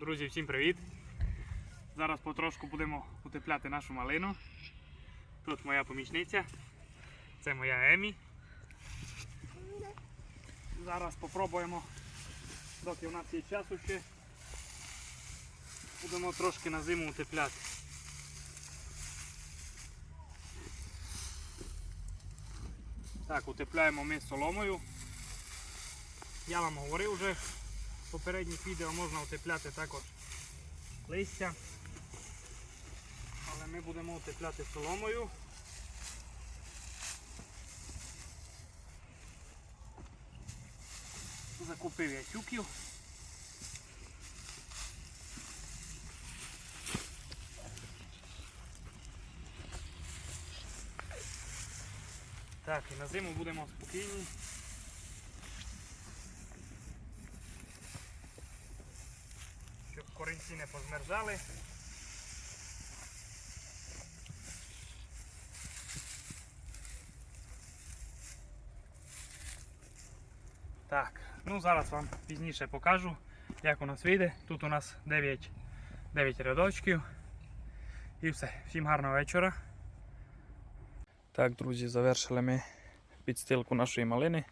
Друзі, всім привіт! Зараз потрошку будемо утепляти нашу малину. Тут моя помічниця, це моя Емі. Зараз попробуємо, доки у нас є часу ще. Будемо трошки на зиму утепляти. Так, утепляємо ми соломою. Я вам говорив вже в попередніх відео можна утепляти також листя. Але ми будемо утепляти соломою. Закупив я тюків. Так, і на зиму будемо спокійні. Корінці не позмерзали. Так, ну зараз вам пізніше покажу, як у нас вийде. Тут у нас 9, 9 рядочків. І все. Всім гарного вечора. Так, друзі, завершили ми підстилку нашої малини.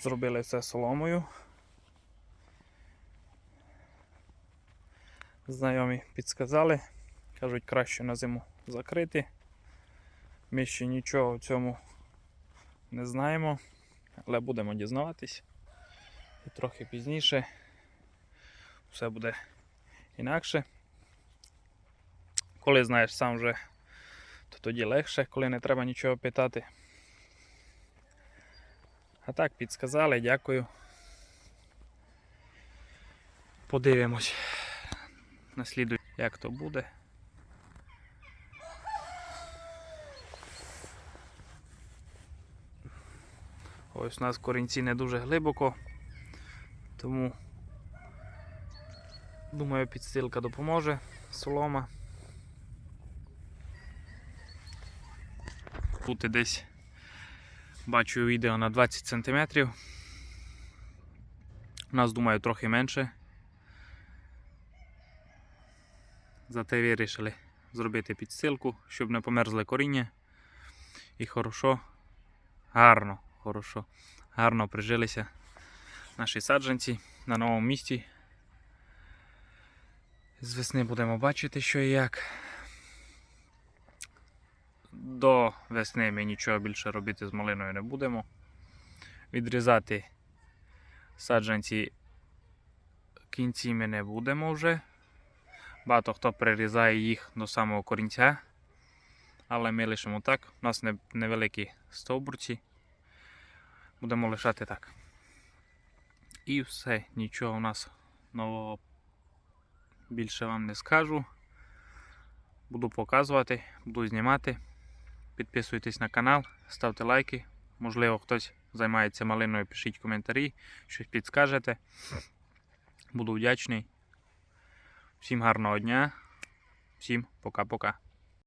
Зробили все соломою. Знайомі підсказали, кажуть, краще на зиму закрити. Ми ще нічого в цьому не знаємо, але будемо дізнаватись. І трохи пізніше все буде інакше. Коли знаєш сам вже, то тоді легше, коли не треба нічого питати. А так, підсказали, дякую. Подивимось наслідуй, як то буде. Ось у нас корінці не дуже глибоко, тому думаю підстилка допоможе, солома. Тут десь бачу відео на 20 см. У нас, думаю, трохи менше. Зате вирішили зробити підстилку, щоб не померзли коріння. І хорошо, гарно, хорошо, гарно прижилися наші саджанці на новому місці. З весни будемо бачити, що і як. До весни ми нічого більше робити з малиною не будемо. Відрізати саджанці кінці ми не будемо вже. Багато хто прирізає їх до самого корінця. Але ми лишимо так. У нас невеликі стовбурці. Будемо лишати так. І все, нічого у нас нового більше вам не скажу. Буду показувати, буду знімати. Підписуйтесь на канал, ставте лайки. Можливо, хтось займається малиною, пишіть коментарі, щось підскажете. Буду вдячний. Всім гарного дня. Всім пока-пока.